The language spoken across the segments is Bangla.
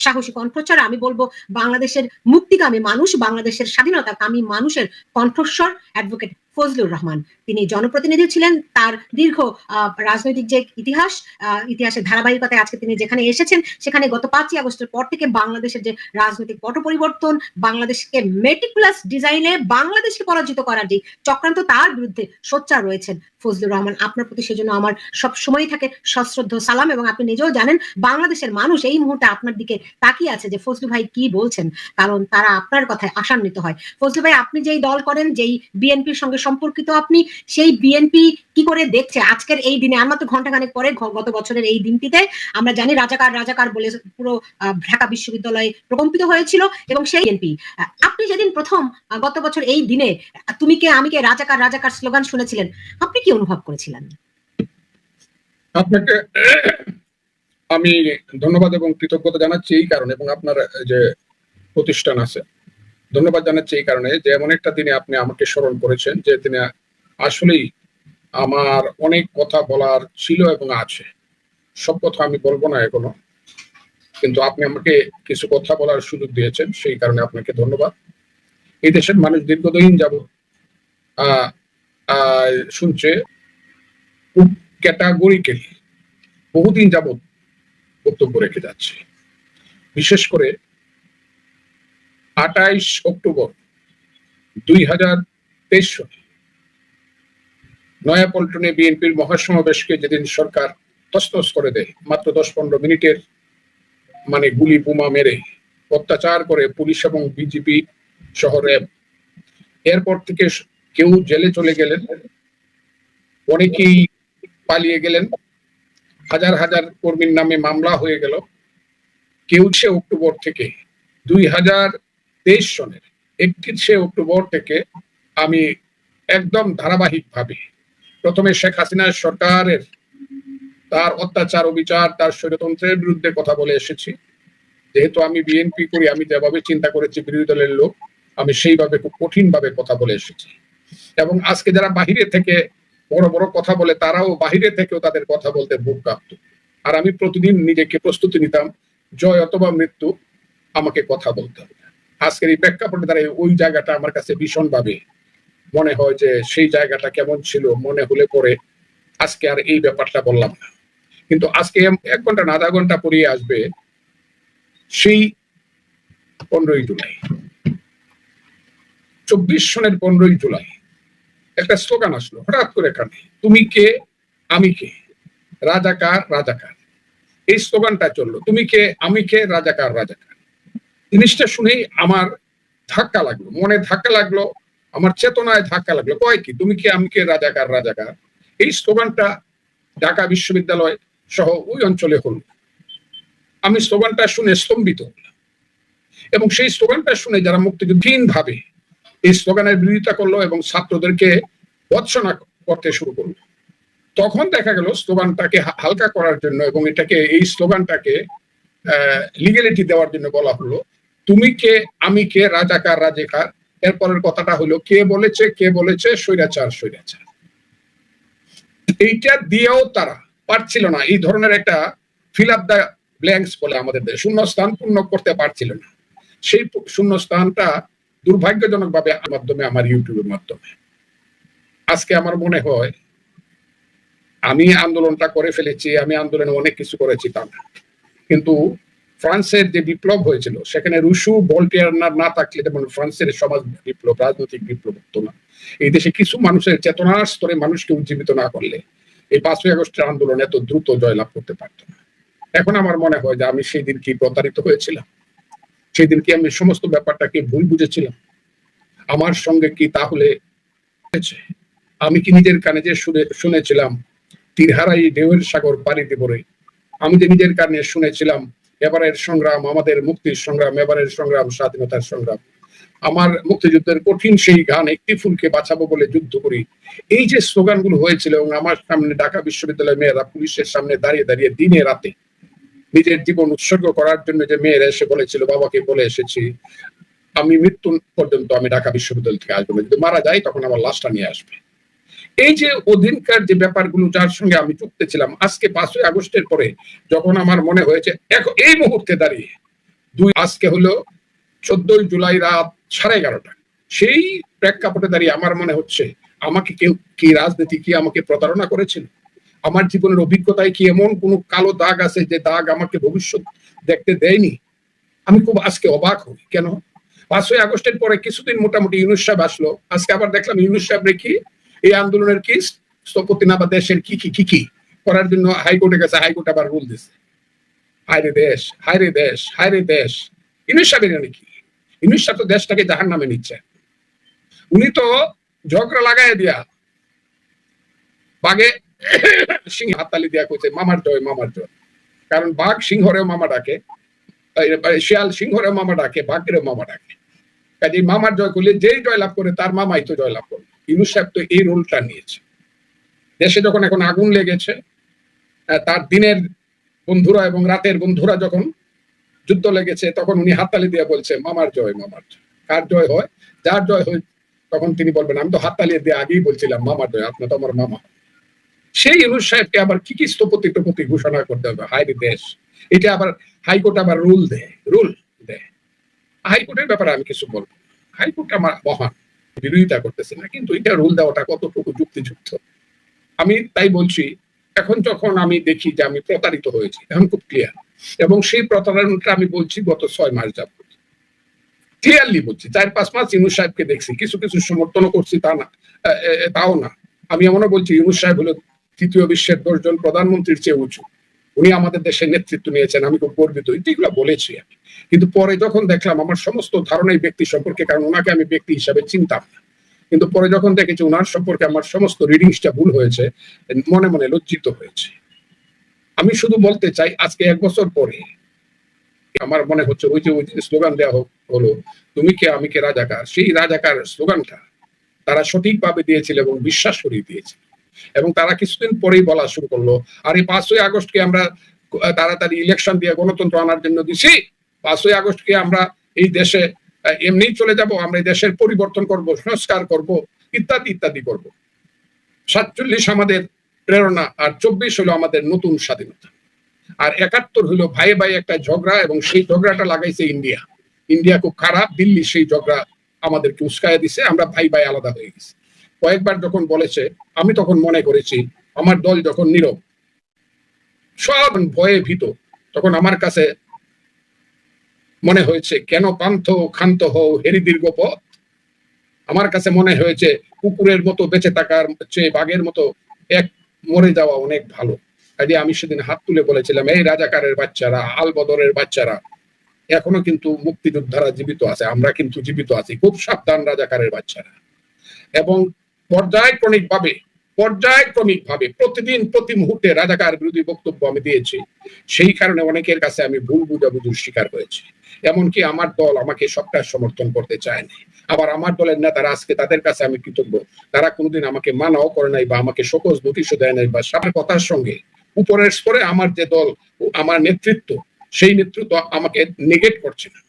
সাহসী কণ্ঠস্বর। আমি বলব বাংলাদেশের মুক্তিকামী মানুষ বাংলাদেশের স্বাধীনতা কামী মানুষের কণ্ঠস্বর অ্যাডভোকেট ফজলুর রহমান। তিনি জনপ্রতিনিধি ছিলেন, তার দীর্ঘ রাজনৈতিক যে ইতিহাস ইতিহাসের ধারাবাহিকতায় আজকে তিনি যেখানে এসেছেন, সেখানে গত পাঁচই আগস্টের পর থেকে বাংলাদেশের যে রাজনৈতিক পট পরিবর্তন, বাংলাদেশকে মেটিকুলাস ডিজাইনে বাংলাদেশকে পরাজিত করার যে চক্রান্ত, তার বিরুদ্ধে সোচ্চার রয়েছেন ফজলুর রহমান। আপনার প্রতি সেজন্য আমার সব সময় থাকে সশ্রদ্ধ সালাম এবং আপনি নিজেও জানেন, বাংলাদেশের মানুষ এই মুহূর্তে আপনার দিকে তাকিয়ে আছে যে ফজলু ভাই কি বলছেন, কারণ তারা আপনার কথায় আশান্বিত হয়। ফজলু ভাই, আপনি যেই দল করেন, যেই বিএনপির সঙ্গে সম্পর্কিত আপনি সেই বিএনপি কি করে দেখছে? আজকের এই দিনে আর মাত্র ঘন্টাখানেক পরে গত বছরের এই দিনটিতে আমরা জানি রাজাকার রাজাকার বলে পুরো ঢাকা বিশ্ববিদ্যালয়ে প্রকম্পিত হয়েছিল এবং সেই বিএনপি আপনি যেদিন প্রথম গত বছর এই দিনে তুমি কে, আমি কে, রাজাকার রাজাকার স্লোগান শুনেছিলেন, আপনি কি অনুভব করেছিলেন? আপনাকে আমি ধন্যবাদ এবং কৃতজ্ঞতা জানাচ্ছি এই কারণে এবং আপনার যে প্রতিষ্ঠান আছে ধন্যবাদ জানাচ্ছি এই কারণে যে এমন একটা দিনে আপনি আমাকে স্মরণ করেছেন যে তিনি আসলেই আমার অনেক কথা বলার ছিল এবং আছে। সব কথা আমি বলব না এখনও। কিন্তু আপনি আমাকে কিছু কথা বলার সুযোগ দিয়েছেন, সেই কারণে আপনাকে ধন্যবাদ। এই দেশের মানুষ দীর্ঘদিন যাব শুনছে খুব ক্যাটাগরিক্যালি বহুদিন যাবৎ বক্তব্য রেখে যাচ্ছে। বিশেষ করে আটাইশ অক্টোবর দুই হাজার তেইশ নয়াপল্টনে বিএনপির মহাসমাবেশকে যেদিন সরকার তস্তস করে দেয়, মাত্র দশ পনেরো মিনিটের মানে গুলি বোমা মেরে অত্যাচার করে পুলিশ এবং বিজেপি সহ র্যাব এরপর থেকে কেউ জেলে চলে গেলেন, অনেকেই পালিয়ে গেলেন, হাজার হাজার কর্মীর নামে মামলা হয়ে গেল। কেউ সে অক্টোবর থেকে দুই হাজার তেইশ সনের একত্রিশে অক্টোবর থেকে আমি একদম ধারাবাহিকভাবে প্রথমে শেখ হাসিনার সরকারের তার অত্যাচার, অবিচার, তার স্বৈরতন্ত্রের বিরুদ্ধে কথা বলে এসেছি। যেহেতু আমি বিএনপি করি, আমি যেভাবে চিন্তা করেছি বিরোধী দলের লোক, আমি সেইভাবে খুব কঠিন ভাবে কথা বলে এসেছি। এবং আজকে যারা বাহিরে থেকে বড় বড় কথা বলে, তারাও বাহিরে থেকেও তাদের কথা বলতে বুক কাঁপত। আর আমি প্রতিদিন নিজেকে প্রস্তুতি নিতাম, জয় অথবা মৃত্যু, আমাকে কথা বলতে হবে। আজকের এই প্রেক্ষাপটে দ্বারা ওই জায়গাটা আমার কাছে ভীষণ ভাবে মনে হয় যে সেই জায়গাটা কেমন ছিল, মনে হলে পরে আজকে আর এই ব্যাপারটা বললাম না। কিন্তু আজকে এক ঘণ্টা না, আধা ঘণ্টা পরিয়ে আসবে সেই পনেরোই জুলাই। চব্বিশ সনের পনেরোই জুলাই। একটা স্লোগান আসলো, হঠাৎ করে এখানে তুমি কে? আমি কে? রাজাকার রাজাকার। এই স্লোগানটা চলল, তুমি কে? আমি কে? রাজাকার রাজাকার। জিনিসটা শুনেই আমার ধাক্কা লাগল, মনে ধাক্কা লাগল, আমার চেতনায় ধাক্কা লাগল। কয় কি, তুমি কি, আমি কে রাজাকার রাজাকার? এই স্লোগানটা ঢাকা বিশ্ববিদ্যালয় সহ ওই অঞ্চলে হল। আমি স্লোগানটা শুনে স্তম্ভিত। এবং সেই স্লোগানটা শুনে যারা মুক্তিযুদ্ধীন ভাবে এই স্লোগানের বিরোধিতা করল এবং ছাত্রদেরকে বৎসনা করতে শুরু করল, তখন দেখা গেল স্লোগানটাকে হালকা করার জন্য এবং এটাকে, এই স্লোগানটাকে লিগেলিটি দেওয়ার জন্য বলা হলো তুমি কে, আমি কে রাজাকার রাজেকার এরপরের কথাটা হলো, কে বলেছে কে বলেছে? স্বৈরাচার স্বৈরাচার। এইটা দিয়েও তারা পারছিল না। এই ধরনের একটা ফিল আপ দ্য ব্ল্যাঙ্কস বলে আমাদের দেশে। শূন্যস্থান পূর্ণ করতে পারছিল না। সেই শূন্যস্থানটা দুর্ভাগ্যজনক ভাবে মাধ্যমে, আমার ইউটিউবের মাধ্যমে। আজকে আমার মনে হয়, আমি আন্দোলনটা করে ফেলেছি, আমি আন্দোলনে অনেক কিছু করেছি তা না। কিন্তু ফ্রান্সের যে বিপ্লব হয়েছিল, সেখানে রুশু ভল্টিয়ার না থাকলে যেমন ফ্রান্সের সমাজ বিপ্লব, রাজনৈতিক বিপ্লব হতো না। এই দেশে কিছু মানুষের চেতনার স্তরে মানুষকে উজ্জীবিত না করলে এই পাঁচই আগস্টের আন্দোলন এত দ্রুত জয়লাভ করতে পারতো না। এখন আমার মনে হয় যে আমি সেই দিন কি প্রতারিত হয়েছিলাম? সেই দিন কি আমি সমস্ত ব্যাপারটাকে ভুল বুঝেছিলাম? আমার সঙ্গে কি তাহলে আমি কি নিজের কানে যে শুনে, শুনেছিলাম, তীরহারাই ঢেউয়ের সাগর পাড়ি দেবরে, আমি যে নিজের কানে শুনেছিলাম এবারের সংগ্রাম, আমাদের মুক্তির সংগ্রাম, এবারের সংগ্রাম, স্বাধীনতার সংগ্রাম। আমার মুক্তিযুদ্ধের কঠিন সেই গান একটি ফুলকে বাঁচাবো বলে যুদ্ধ করি। এই যে স্লোগানগুলো হয়েছিল এবং আমার সামনে ঢাকা বিশ্ববিদ্যালয়ের মেয়েরা পুলিশের সামনে দাঁড়িয়ে দাঁড়িয়ে দিনে রাতে নিজের জীবন উৎসর্গ করার জন্য যে মেয়েরা এসে বলেছিল, বাবাকে বলে এসেছি, আমি মৃত্যু পর্যন্ত আমি ঢাকা বিশ্ববিদ্যালয় থেকে আসব যদি মারা যাই তখন আমার লাশটা নিয়ে আসবে। এই যে অধীনকার যে ব্যাপারগুলো যার সঙ্গে আমি যুক্ত ছিলাম, আজকে পাঁচই আগস্টের পরে যখন আমার মনে হয়েছে এখন এই মুহূর্তে দাঁড়িয়ে, দুই আজকে হলো চোদ্দই জুলাই রাত সাড়ে এগারোটা। সেই প্রেক্ষাপটে দাঁড়িয়ে আমার মনে হচ্ছে, আমাকে কেউ, কি রাজনীতি, কি আমাকে প্রতারণা করেছিল? আমার জীবনের অভিজ্ঞতায় কি এমন কোনো কালো দাগ আছে যে দাগ আমাকে ভবিষ্যৎ দেখতে দেয়নি? আমি খুব আজকে অবাক হই। কেন? পাঁচই আগস্টের পরে কিছুদিন মোটামুটি ইউনুস সাহেব আসলো। আজকে আবার দেখলাম ইউনুস সাহেব কি এই আন্দোলনের কি স্থপতি না বা দেশের কি কি কি কি করার জন্য হাইকোর্টে গেছে হাইকোর্ট আবার রুল দিছে। হায়রে দেশ হায়রে দেশ হায়রে দেশ। নাকি সাহেব তো দেশটাকে জাহান নামে নিচ্ছে। উনি তো ঝগড়া লাগাই দিয়া বাঘে সিংহ হাততালি দিয়া কইছে, মামার জয় মামার জয়। কারণ বাঘ সিংহরেও মামা ডাকে শিয়াল সিংহরেও মামা ডাকে, বাঘেরও মামা ডাকে। কাজে মামার জয় করলে যেই জয় লাভ করে, তার মামাই তো জয় লাভ করে। ইউনুস সাহেব তো এই রোলটা নিয়েছে। দেশে যখন এখন আগুন লেগেছে তার দিনের বন্ধুরা এবং রাতের বন্ধুরা যখন যুদ্ধ লেগেছে, তখন উনি হাততালি দিয়ে বলছে, মামার জয় মামার জয়। কার জয় হয়? যার জয় হয়, তখন তিনি বলবেন, আমি তো হাততালি দিয়ে আগেই বলছিলাম, মামার জয়, আপনি তো আমার মামা। সেই ইউনুস সাহেবকে আবার কি কি স্থপতি টপতি ঘোষণা করতে হবে? হাইরে দেশ, এটা আবার হাইকোর্ট আবার রুল দেয় রুল দেয়। হাইকোর্টের ব্যাপারে আমি কিছু বলব হাইকোর্ট আমার মহান। বিরোধিতা করতেছে না, কিন্তু এটা রুল দেওয়াটা কতটুকু যুক্তিযুক্ত? আমি তাই বলছি, এখন যখন আমি দেখি যে আমি প্রতারিত হয়েছি, এখন খুব ক্লিয়ার এবং সেই প্রতারণাটা আমি বলছি গত ছয় মাস যাব ক্লিয়ারলি বলছি, চার পাঁচ মাস ইউনুস সাহেবকে দেখছি, কিছু কিছু সমর্থনও করছি তা না তাও না। আমি এমনও বলছি, ইউনুস সাহেব হলো তৃতীয় বিশ্বের দশজন প্রধানমন্ত্রীর চেয়ে উঁচু। উনি আমাদের দেশের নেতৃত্ব নিয়েছেন, আমি খুব গর্বিত এগুলো বলেছি আমি। কিন্তু পরে যখন দেখলাম আমার সমস্ত ধারণাই ব্যক্তি সম্পর্কে, কারণ ওনাকে আমি ব্যক্তি হিসাবে চিনতাম কিন্তু পরে যখন দেখেছি ওনার সম্পর্কে আমার সমস্ত রিডিংসটা ভুল হয়েছে, মনে মনে লজ্জিত হয়েছে। আমি শুধু বলতে চাই, আজকে এক বছর পরে আমার মনে হচ্ছে ওই যে ওই স্লোগান দেওয়া হলো, তুমি কে, আমি কে রাজাকার? সেই রাজাকার স্লোগানটা তারা সঠিকভাবে দিয়েছিল এবং বিশ্বাস করিয়ে দিয়েছিল। এবং তারা কিছুদিন পরেই বলা শুরু করল, আর এই পাঁচই আগস্টকে আমরা তাড়াতাড়ি ইলেকশন দিয়ে গণতন্ত্র আনার জন্য দিছি। পাঁচই আগস্টকে আমরা এই দেশে এমনি চলে যাব, আমরা দেশের পরিবর্তন করব, সংস্কার করব, ইত্যাদি ইত্যাদি করব। সাতচল্লিশ আমাদের প্রেরণা আর চব্বিশ হলো আমাদের নতুন স্বাধীনতা। আর একাত্তর হলো ভাই ভাই একটা ঝগড়া এবং সেই ঝগড়াটা লাগাইছে ইন্ডিয়া। ইন্ডিয়া খুব খারাপ, দিল্লি সেই ঝগড়া আমাদেরকে উস্কায় দিছে, আমরা ভাই ভাই আলাদা হয়ে গেছি। কয়েকবার যখন বলেছে, আমি তখন মনে করেছি, আমার দল যখন নীরব, সব ভয়ে ভীত, তখন আমার কাছে মনে হয়েছে, কেন পান্থ ক্ষান্ত হও, হেরি দীর্ঘ পথ? আমার কাছে মনে হয়েছে, কুকুরের মতো বেঁচে থাকার চেয়ে বাঘের মতো এক মরে যাওয়া অনেক ভালো। কাজে আমি সেদিন হাত তুলে বলেছিলাম, এই রাজাকারের বাচ্চারা আল বদরের বাচ্চারা, এখনও কিন্তু মুক্তিযোদ্ধারা জীবিত আছে, আমরা কিন্তু জীবিত আছি, খুব সাবধান রাজাকারের বাচ্চারা। এবং পর্যায়ক্রমিক ভাবে পর্যায়ক্রমিক ভাবে প্রতিদিন, প্রতি মুহূর্তে রাজাকার বিরোধী বক্তব্য আমি দিয়েছি। সেই কারণে অনেকের কাছে আমি ভুল বুঝাবুঝির শিকার হয়েছি। এমনকি আমার দল আমাকে সবটা সমর্থন করতে চায়নি আবার আমার দলের নেতারা আজকে তাদের কাছে আমি কৃতজ্ঞ। তারা কোনোদিন আমাকে মানাও করে নাই বা আমাকে সকল নোটিশও দেয় নাই বা সামনের কথার সঙ্গে। উপরের স্তরে আমার যে দল, আমার নেতৃত্ব, সেই নেতৃত্ব আমাকে নেগেট করছে না।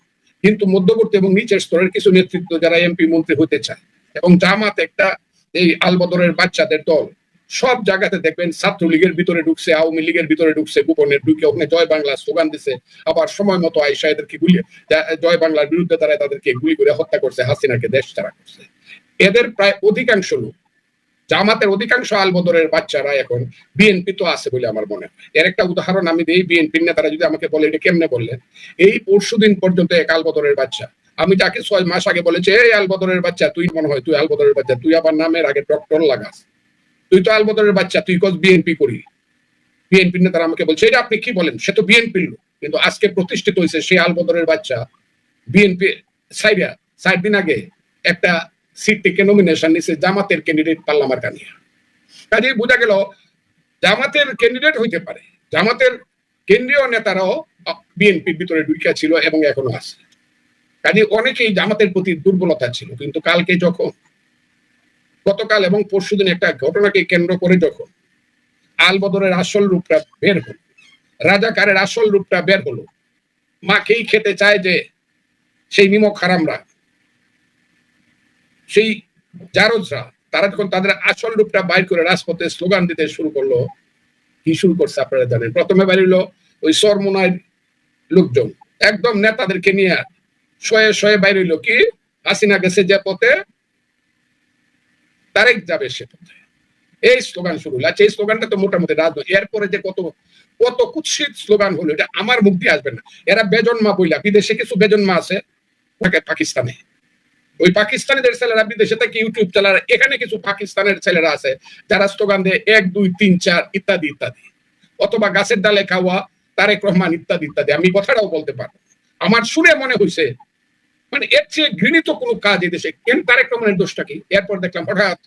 কিন্তু মধ্যবর্তী এবং নিচের স্তরের কিছু নেতৃত্ব যারা এমপি মন্ত্রী হতে চায় এবং জামাত একটা এই আলবদরের বাচ্চাদের দল সব জায়গাতে দেখবেন ছাত্রলীগের ভিতরে ঢুকছে, আওয়ামী লীগের ভিতরে ঢুকছে, গোপনে ঢুকে ওখানে জয় বাংলা স্লোগান দিছে। আবার সময় মতো আইসা এদেরকে গুলি জয় বাংলার বিরুদ্ধে তারা তাদেরকে গুলি করে হত্যা করছে, হাসিনাকে দেশ ছাড়া করছে। এদের প্রায় অধিকাংশ লোক, জামাতের অধিকাংশ আলবদরের বাচ্চারা এখন বিএনপি তো আছে বলে আমার মনে হয়। এর একটা উদাহরণ আমি দিই বিএনপির নেতারা যদি আমাকে বলে, এটা কেমনে বললেন? এই পরশু দিন পর্যন্ত এক আলবদরের বাচ্চা, আমি যাকে ছয় মাস আগে বলেছি, এই আলবদরের বাচ্চা, তুই মনে হয়, তুই আলবদরের বাচ্চা, তুই আবার নামের আগে ডক্টর লাগাস। তুই তো আলবদরের বাচ্চা, তুই কস বিএনপি করি। বিএনপি নেতারা আমাকে বলছে, এটা আপনি কি বলেন? সে তো বিএনপির লোক। কিন্তু আজকে প্রতিষ্ঠিত হয়েছে সেই আলবদরের বাচ্চা বিএনপি সাইডা সাত দিন আগে একটা সিট থেকে নমিনেশন নিছে জামাতের ক্যান্ডিডেট পাল্লামার কানিয়া কাজে বোঝা গেল, জামাতের ক্যান্ডিডেট হইতে পারে। জামাতের কেন্দ্রীয় নেতারাও বিএনপির ভিতরে ঢুকিয়া ছিল এবং এখনও আছে। কাজে অনেকেই জামাতের প্রতি দুর্বলতা ছিল। কিন্তু কালকে যখন গতকাল এবং পরশুদিন একটা ঘটনাকে কেন্দ্র করে যখন আলবদরের আসল রূপটা বের হলো, রাজাকারের আসল রূপটা বের হলো মাকেই খেতে চায় যে সেই নিমক হারামরা সেই জারজরা, তারা যখন তাদের আসল রূপটা বাইর করে রাজপথে স্লোগান দিতে শুরু করল, কি শুরু করছে আপনারা জানেন? প্রথমে বাড়িল ওই সরমোনায় লোকজন, একদম নেতাদেরকে নিয়ে শয়ে শয়ে বাইরে হইল, কি? হাসিনা গেছে যে পথে তারেক যাবে সে এই স্লোগান শুরু হলো। আচ্ছা এই স্লোগানটা তো মোটামুটি রাজনৈতিক এরপরে যে কত কত কুৎসিত স্লোগান হলো, এটা আমার মুখ দিয়ে আসবে না। এরা বেজন্মা বইলা বিদেশে কিছু বেজন্মা আছে, থাকে পাকিস্তানে। ওই পাকিস্তানিদের ছেলেরা, বিদেশে থেকে ইউটিউব চালার এখানে কিছু পাকিস্তানের ছেলেরা আছে, যারা স্লোগান দেয়, এক, দুই, তিন, চার, ইত্যাদি ইত্যাদি। অথবা গাছের ডালে খাওয়া, তারেক রহমান, ইত্যাদি ইত্যাদি। আমি কথাটাও বলতে পারব। আমার শুনে মনে হয়েছে মানে এর চেয়ে ঘৃণিত কোনো কাজ এই দেশে। কেন তারেক রহমানের দোষটা কি? এরপর দেখলাম হঠাৎ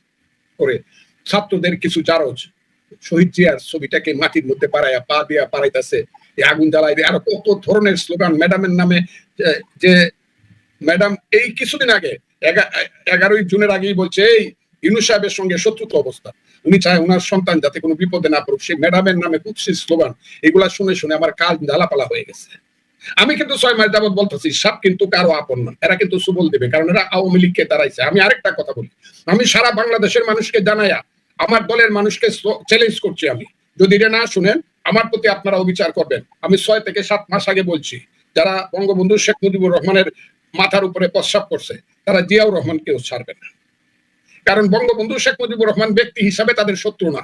করে ছাত্রদের কিছু জারজ, শহীদ জিয়ার ছবিটাকে মাটির মধ্যে পাড়াইয়া, পা দিয়া পাড়াইতেছে আগুন জ্বালাই দিয়ে। আরও কত ধরনের স্লোগান, ম্যাডামের নামে যে- ম্যাডাম এই কিছুদিন আগে, এগা- এগারোই জুনের আগেই বলছে, এই ইনু সাহেবের সঙ্গে শত্রুতা অবস্থা। উনি চায় ওনার সন্তান যাতে কোনো বিপদে না পড়ুক। সেই ম্যাডামের নামে কুৎসিত স্লোগান, এগুলা শুনে শুনে আমার কাল জ্বালাপালা হয়ে গেছে। আমি কিন্তু ছয় মাস যাবত বলতেছি, সাপ কিন্তু কারও আপন না। এরা কিন্তু সুবল দেবে, কারণ এরা আওয়ামী লীগকে দাঁড়াইছে। আমি আরেকটা কথা বলি, আমি সারা বাংলাদেশের মানুষকে জানাইয়া, আমার দলের মানুষকে চ্যালেঞ্জ করছি আমি। যদি এটা না শুনেন, আমার প্রতি আপনারা অবিচার করবেন। আমি ছয় থেকে সাত মাস আগে বলছি, যারা বঙ্গবন্ধু শেখ মুজিবুর রহমানের মাথার উপরে প্রস্রাব করছে, তারা জিয়াউর রহমানকেও ছাড়বে না। কারণ বঙ্গবন্ধু শেখ মুজিবুর রহমান ব্যক্তি হিসাবে তাদের শত্রু না।